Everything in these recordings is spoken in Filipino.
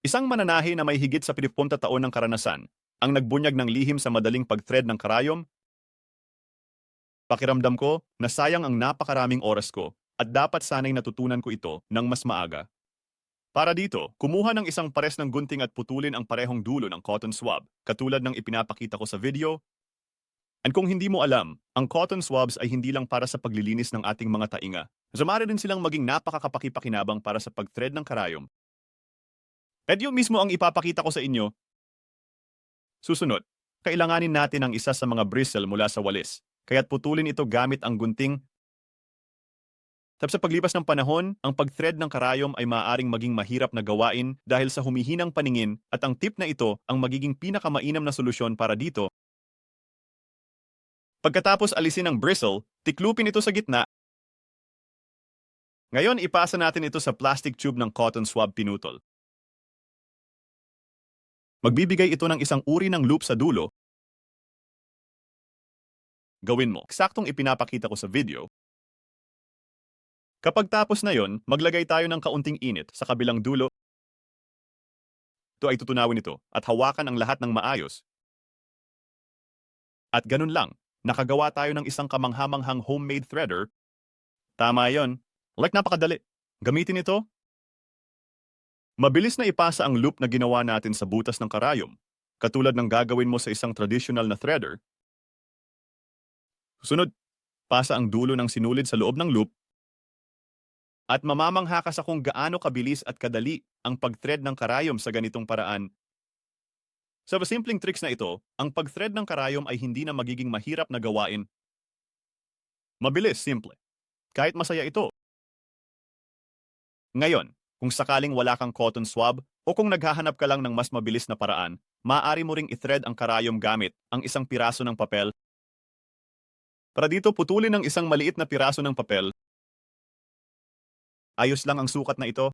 Isang mananahi na may higit sa 50 taon ng karanasan ang nagbunyag ng lihim sa madaling pag-thread ng karayom. Pakiramdam ko na sayang ang napakaraming oras ko at dapat sanay natutunan ko ito ng mas maaga. Para dito, kumuha ng isang pares ng gunting at putulin ang parehong dulo ng cotton swab, katulad ng ipinapakita ko sa video. And kung hindi mo alam, ang cotton swabs ay hindi lang para sa paglilinis ng ating mga tainga. Sumari din silang maging napakakapakipakinabang para sa pag-thread ng karayom. At yun mismo ang ipapakita ko sa inyo. Susunod, kailanganin natin ang isa sa mga bristle mula sa walis, kaya't putulin ito gamit ang gunting tapos sa paglipas ng panahon, ang pag-thread ng karayom ay maaaring maging mahirap na gawain dahil sa humihinang paningin at ang tip na ito ang magiging pinakamainam na solusyon para dito. Pagkatapos alisin ang bristle, tiklupin ito sa gitna. Ngayon, ipasa natin ito sa plastic tube ng cotton swab pinutol. Magbibigay ito ng isang uri ng loop sa dulo. Gawin mo. Eksaktong ipinapakita ko sa video, Kapag tapos na yon, maglagay tayo ng kaunting init sa kabilang dulo. Ito ay tutunawin ito at hawakan ang lahat ng maayos. At ganun lang, nakagawa tayo ng isang kamanghamanghang homemade threader. Tama yon. Like napakadali. Gamitin ito. Mabilis na ipasa ang loop na ginawa natin sa butas ng karayom, katulad ng gagawin mo sa isang traditional na threader. Susunod, pasa ang dulo ng sinulid sa loob ng loop at mamamangha ka sa kung gaano kabilis at kadali ang pag-thread ng karayom sa ganitong paraan. Sa simpleng tricks na ito, ang pag-thread ng karayom ay hindi na magiging mahirap na gawain. Mabilis, simple. Kahit masaya ito. Ngayon, kung sakaling wala kang cotton swab o kung naghahanap ka lang ng mas mabilis na paraan, maaari mo ring i-thread ang karayom gamit ang isang piraso ng papel. Para dito, putulin ng isang maliit na piraso ng papel Ayos lang ang sukat na ito.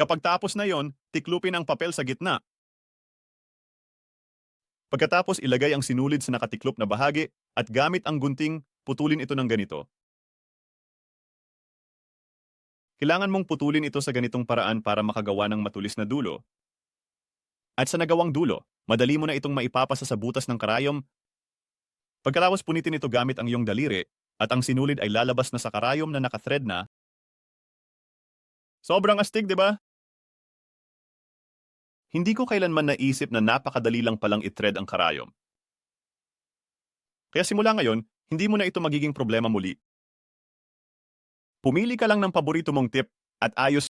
Kapag tapos na yon, tiklupin ang papel sa gitna. Pagkatapos ilagay ang sinulid sa nakatiklop na bahagi at gamit ang gunting, putulin ito ng ganito. Kailangan mong putulin ito sa ganitong paraan para makagawa ng matulis na dulo. At sa nagawang dulo, madali mo na itong maipapasa sa butas ng karayom. Pagkatapos punitin ito gamit ang iyong daliri, at ang sinulid ay lalabas na sa karayom na nakathread na. Sobrang astig, di ba? Hindi ko kailanman naisip na napakadali lang palang i-thread ang karayom. Kaya simula ngayon, hindi mo na ito magiging problema muli. Pumili ka lang ng paborito mong tip at ayos